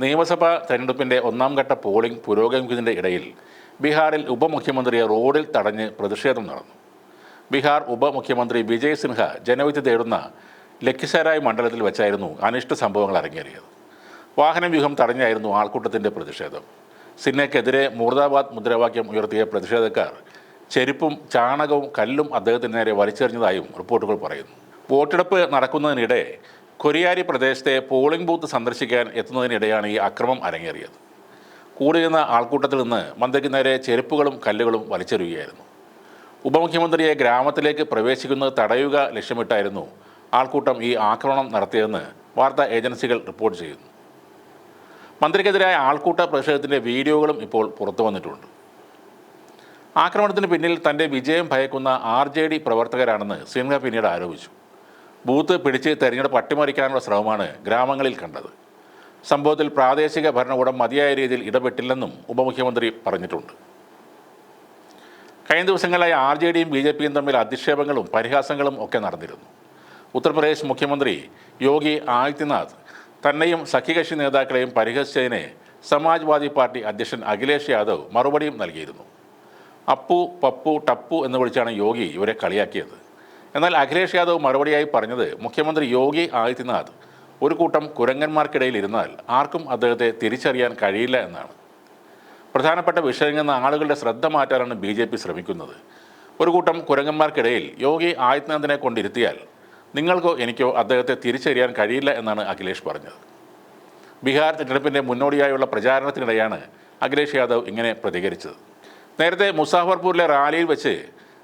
നിയമസഭാ തെരഞ്ഞെടുപ്പിന്റെ ഒന്നാം ഘട്ട പോളിംഗ് പുരോഗമിക്കുന്നതിന്റെ ഇടയിൽ ബീഹാറിൽ ഉപമുഖ്യമന്ത്രിയെ റോഡിൽ തടഞ്ഞ് പ്രതിഷേധം നടന്നു. ബീഹാർ ഉപമുഖ്യമന്ത്രി വിജയ് സിൻഹ ജനവിധി തേടുന്ന ലക്കിസരായ് മണ്ഡലത്തിൽ വെച്ചായിരുന്നു അനിഷ്ട സംഭവങ്ങൾ അരങ്ങേറിയത്. വാഹനവ്യൂഹം തടഞ്ഞായിരുന്നു ആൾക്കൂട്ടത്തിന്റെ പ്രതിഷേധം. സിൻഹയ്ക്കെതിരെ മൂർദാബാദ് മുദ്രാവാക്യം ഉയർത്തിയ പ്രതിഷേധക്കാർ ചെരുപ്പും ചാണകവും കല്ലും അദ്ദേഹത്തിന് നേരെ വലിച്ചെറിഞ്ഞതായും റിപ്പോർട്ടുകൾ പറയുന്നു. വോട്ടെടുപ്പ് നടക്കുന്നതിനിടെ കൊരിയാരി പ്രദേശത്തെ പോളിംഗ് ബൂത്ത് സന്ദർശിക്കാൻ എത്തുന്നതിനിടെയാണ് ഈ അക്രമം അരങ്ങേറിയത്. കൂടിയിരുന്ന ആൾക്കൂട്ടത്തിൽ നിന്ന് മന്ത്രിക്ക് നേരെ ചെരുപ്പുകളും കല്ലുകളും വലിച്ചെറിയുകയായിരുന്നു. ഉപമുഖ്യമന്ത്രിയെ ഗ്രാമത്തിലേക്ക് പ്രവേശിക്കുന്നത് തടയുക ലക്ഷ്യമിട്ടായിരുന്നു ആൾക്കൂട്ടം ഈ ആക്രമണം നടത്തിയതെന്ന് വാർത്താ ഏജൻസികൾ റിപ്പോർട്ട് ചെയ്യുന്നു. മന്ത്രിക്കെതിരായ ആൾക്കൂട്ട പ്രതിഷേധത്തിന്റെ വീഡിയോകളും ഇപ്പോൾ പുറത്തു വന്നിട്ടുണ്ട്. ആക്രമണത്തിന് പിന്നിൽ തന്റെ വിജയം ഭയക്കുന്ന ആർ ജെ ഡി പ്രവർത്തകരാണെന്ന് സിൻഹ പിന്നീട് ആരോപിച്ചു. ബൂത്ത് പിടിച്ച് തെരഞ്ഞെടുപ്പ് അട്ടിമറിക്കാനുള്ള ശ്രമമാണ് ഗ്രാമങ്ങളിൽ കണ്ടത്. സംഭവത്തിൽ പ്രാദേശിക ഭരണകൂടം മതിയായ രീതിയിൽ ഇടപെട്ടില്ലെന്നും ഉപമുഖ്യമന്ത്രി പറഞ്ഞിട്ടുണ്ട്. കഴിഞ്ഞ ദിവസങ്ങളിലായി ആർ ജെ ഡിയും ബി ജെ പിയും തമ്മിൽ അധിക്ഷേപങ്ങളും പരിഹാസങ്ങളും ഒക്കെ നടന്നിരുന്നു. ഉത്തർപ്രദേശ് മുഖ്യമന്ത്രി യോഗി ആദിത്യനാഥ് തന്നെയും സഖ്യകക്ഷി നേതാക്കളെയും പരിഹസിച്ചതിനെ സമാജ്വാദി പാർട്ടി അധ്യക്ഷൻ അഖിലേഷ് യാദവ് മറുപടിയും നൽകിയിരുന്നു. അപ്പു പപ്പു ടപ്പു എന്ന് വിളിച്ചാണ് യോഗി ഇവരെ കളിയാക്കിയത്. എന്നാൽ അഖിലേഷ് യാദവ് മറുപടിയായി പറഞ്ഞത് മുഖ്യമന്ത്രി യോഗി ആദിത്യനാഥ്. ഒരു കൂട്ടം കുരങ്ങന്മാർക്കിടയിൽ ഇരുന്നാൽ ആർക്കും അദ്ദേഹത്തെ തിരിച്ചറിയാൻ കഴിയില്ല എന്നാണ്. പ്രധാനപ്പെട്ട വിഷയങ്ങളിൽ നിന്ന് ആളുകളുടെ ശ്രദ്ധ മാറ്റാനാണ് ബി ജെ പി ശ്രമിക്കുന്നത്. ഒരു കൂട്ടം കുരങ്ങന്മാർക്കിടയിൽ യോഗി ആദിത്യനാഥിനെ കൊണ്ടിരുത്തിയാൽ നിങ്ങൾക്കോ എനിക്കോ അദ്ദേഹത്തെ തിരിച്ചറിയാൻ കഴിയില്ല എന്നാണ് അഖിലേഷ് പറഞ്ഞത്. ബീഹാർ തിരഞ്ഞെടുപ്പിന്റെ മുന്നോടിയായുള്ള പ്രചാരണത്തിനിടെയാണ് അഖിലേഷ് യാദവ് ഇങ്ങനെ പ്രതികരിച്ചത്. നേരത്തെ മുസാഫർപൂരിലെ റാലിയിൽ വെച്ച്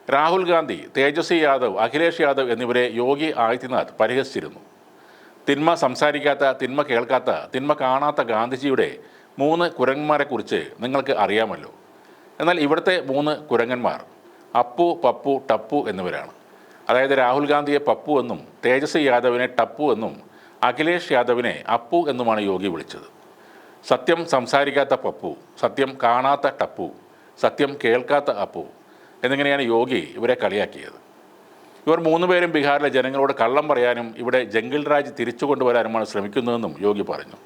രാഹുൽ ഗാന്ധി തേജസ്വി യാദവ് അഖിലേഷ് യാദവ് എന്നിവരെ യോഗി ആദിത്യനാഥ് പരിഹസിച്ചിരുന്നു. തിന്മ സംസാരിക്കാത്ത തിന്മ കേൾക്കാത്ത തിന്മ കാണാത്ത ഗാന്ധിജിയുടെ മൂന്ന് കുരങ്ങന്മാരെക്കുറിച്ച് നിങ്ങൾക്ക് അറിയാമല്ലോ. എന്നാൽ ഇവിടുത്തെ മൂന്ന് കുരങ്ങന്മാർ അപ്പു പപ്പു ടപ്പു എന്നിവരാണ്. അതായത് രാഹുൽ ഗാന്ധിയെ പപ്പു എന്നും തേജസ്വി യാദവിനെ ടപ്പു എന്നും അഖിലേഷ് യാദവിനെ അപ്പു എന്നുമാണ് യോഗി വിളിച്ചത്. സത്യം സംസാരിക്കാത്ത പപ്പു സത്യം കാണാത്ത ടപ്പു സത്യം കേൾക്കാത്ത അപ്പു എന്നിങ്ങനെയാണ് യോഗി ഇവരെ കളിയാക്കിയത്. ഇവർ മൂന്നുപേരും ബീഹാറിലെ ജനങ്ങളോട് കള്ളം പറയാനും ഇവിടെ ജംഗിൾ രാജ് തിരിച്ചു കൊണ്ടുവരാനുമാണ് ശ്രമിക്കുന്നതെന്നും യോഗി പറഞ്ഞു.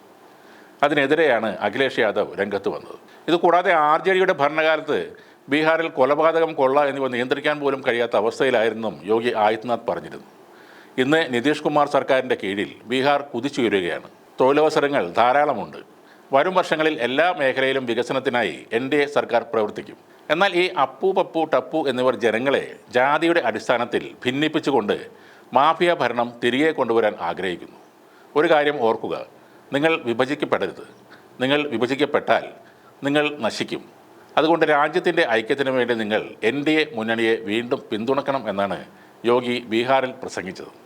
അതിനെതിരെയാണ് അഖിലേഷ് യാദവ് രംഗത്ത് വന്നത്. ഇതുകൂടാതെ ആർ ജെ ഡിയുടെ ഭരണകാലത്ത് ബീഹാറിൽ കൊലപാതകം കൊള്ള എന്നിവ നിയന്ത്രിക്കാൻ പോലും കഴിയാത്ത അവസ്ഥയിലായിരുന്നും യോഗി ആദിത്യനാഥ് പറഞ്ഞിരുന്നു. ഇന്ന് നിതീഷ് കുമാർ സർക്കാരിന്റെ കീഴിൽ ബീഹാർ കുതിച്ചുയരുകയാണ് തൊഴിലവസരങ്ങൾ ധാരാളമുണ്ട്. വരും വർഷങ്ങളിൽ എല്ലാ മേഖലയിലും വികസനത്തിനായി എൻ സർക്കാർ പ്രവർത്തിക്കും. എന്നാൽ ഈ അപ്പു പപ്പു ടപ്പു എന്നിവർ ജനങ്ങളെ ജാതിയുടെ അടിസ്ഥാനത്തിൽ ഭിന്നിപ്പിച്ചുകൊണ്ട് മാഫിയ ഭരണം തിരികെ കൊണ്ടുവരാൻ ആഗ്രഹിക്കുന്നു. ഒരു കാര്യം ഓർക്കുക നിങ്ങൾ വിഭജിക്കപ്പെടരുത്. നിങ്ങൾ വിഭജിക്കപ്പെട്ടാൽ നിങ്ങൾ നശിക്കും. അതുകൊണ്ട് രാജ്യത്തിന്റെ ഐക്യത്തിനു വേണ്ടി നിങ്ങൾ എൻ ഡി എ മുന്നണിയെ വീണ്ടും പിന്തുണക്കണം എന്നാണ് യോഗി ബീഹാറിൽ പ്രസംഗിച്ചത്.